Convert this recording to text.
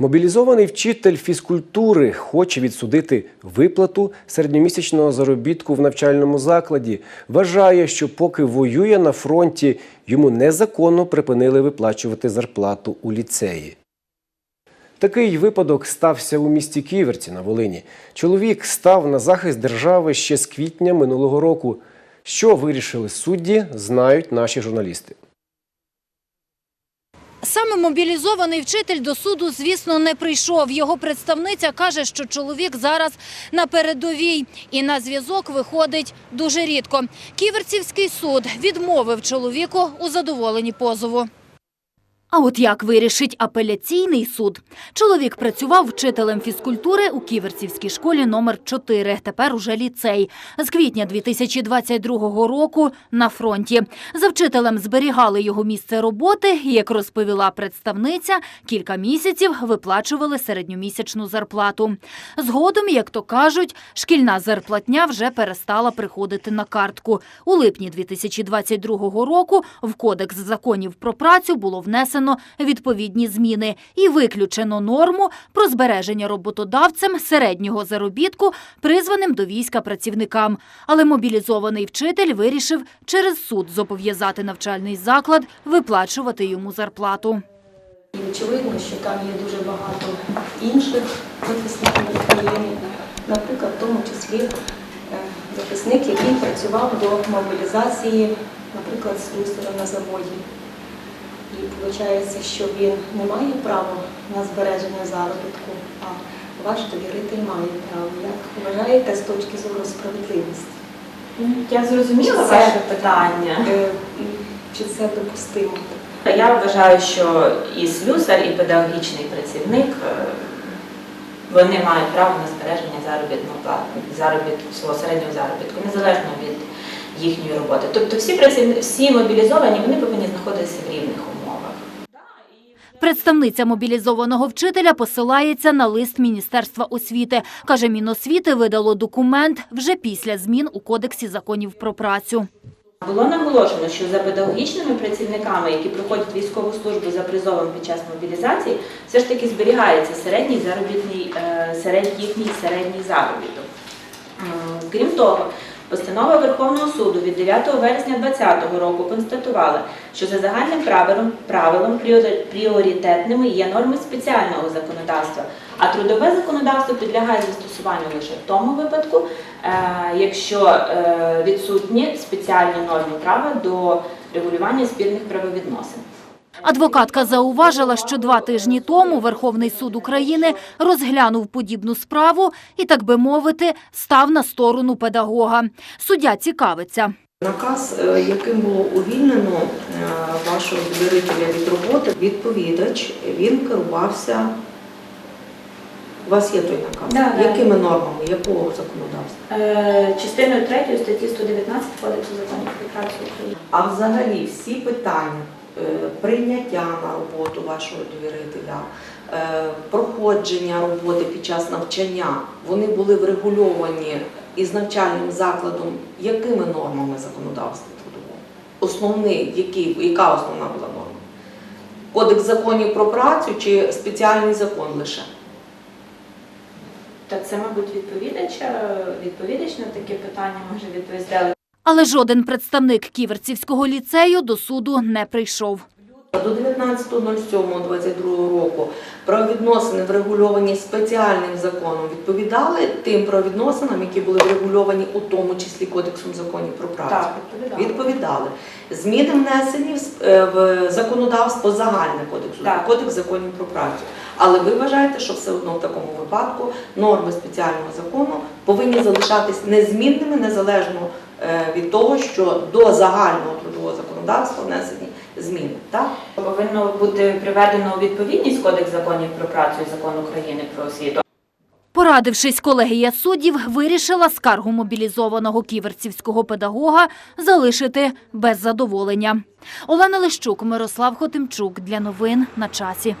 Мобілізований вчитель фізкультури хоче відсудити виплату середньомісячного заробітку в навчальному закладі. Вважає, що поки воює на фронті, йому незаконно припинили виплачувати зарплату у ліцеї. Такий випадок стався у місті Ківерці на Волині. Чоловік став на захист держави ще з квітня минулого року. Що вирішили судді, знають наші журналісти. Саме мобілізований вчитель до суду, звісно, не прийшов. Його представниця каже, що чоловік зараз на передовій і на зв'язок виходить дуже рідко. Ківерцівський суд відмовив чоловіку у задоволенні позову. А от як вирішить апеляційний суд? Чоловік працював вчителем фізкультури у Ківерцівській школі номер 4, тепер уже ліцей. З квітня 2022 року на фронті. За вчителем зберігали його місце роботи і, як розповіла представниця, кілька місяців виплачували середньомісячну зарплату. Згодом, як то кажуть, шкільна зарплатня вже перестала приходити на картку. У липні 2022 року в Кодекс законів про працю було внесено відповідні зміни і виключено норму про збереження роботодавцем середнього заробітку, призваним до війська працівникам. Але мобілізований вчитель вирішив через суд зобов'язати навчальний заклад виплачувати йому зарплату. І очевидно, що там є дуже багато інших захисників України, наприклад, в тому числі е, захисник, який працював до мобілізації, наприклад, слюсарем на заводі. І виходить, що він не має права на збереження заробітку, а ваш довіритель має право. Як вважаєте з точки зору справедливості? Я зрозуміла це- ваше питання. Е, Чи це допустимо? Я вважаю, що і слюсар, і педагогічний працівник е, вони мають право на збереження заробітного плати, заробітку, свого середнього заробітку, незалежно від їхньої роботи. Тобто всі працівники, всі мобілізовані, вони повинні знаходитися в рівних умовах. Представниця мобілізованого вчителя посилається на лист Міністерства освіти. Каже, Міносвіти видало документ вже після змін у Кодексі законів про працю. Було наголошено, що за педагогічними працівниками, які проходять військову службу за призовом під час мобілізації, все ж таки зберігається середній заробітний, е, серед, їхній середній заробіток. Крім того, постанова Верховного суду від 9 вересня 2020 року констатувала, що за загальним правилом, правилом пріоритетними є норми спеціального законодавства, а трудове законодавство підлягає застосуванню лише в тому випадку, е, якщо е, відсутні спеціальні норми права до регулювання спільних правовідносин. Адвокатка зауважила, що два тижні тому Верховний суд України розглянув подібну справу і, так би мовити, став на сторону педагога. Суддя цікавиться. Наказ, е, яким було увільнено е, вашого довірителя від роботи, відповідач, він керувався. У вас є той наказ? Да, да. Якими нормами, якого законодавства? Е, Частиною 3 статті 119 Кодексу законів про працю України. А взагалі всі питання прийняття на роботу вашого довірителя, е, проходження роботи під час навчання, вони були врегульовані із навчальним закладом якими нормами законодавства трудового? Основний, який, яка основна була норма? Кодекс законів про працю чи спеціальний закон лише? Так це, мабуть, відповідач, е, відповідач на таке питання може відповісти. Але жоден представник Ківерцівського ліцею до суду не прийшов. До 19.07.22 року правовідносини, врегульовані спеціальним законом, відповідали тим правовідносинам, які були врегульовані у тому числі Кодексом законів про працю. Так, відповідала. Відповідали. Зміни внесені в е, в законодавство загальне кодексу, Так. кодекс законів про працю. Але ви вважаєте, що все одно в такому випадку норми спеціального закону повинні залишатись незмінними незалежно від того, що до загального трудового законодавства внесені зміни. Так? Повинно бути приведено у відповідність Кодекс законів про працю і закон України про освіту. Порадившись, колегія суддів вирішила скаргу мобілізованого ківерцівського педагога залишити без задоволення. Олена Лищук, Мирослав Хотимчук. Для новин на часі.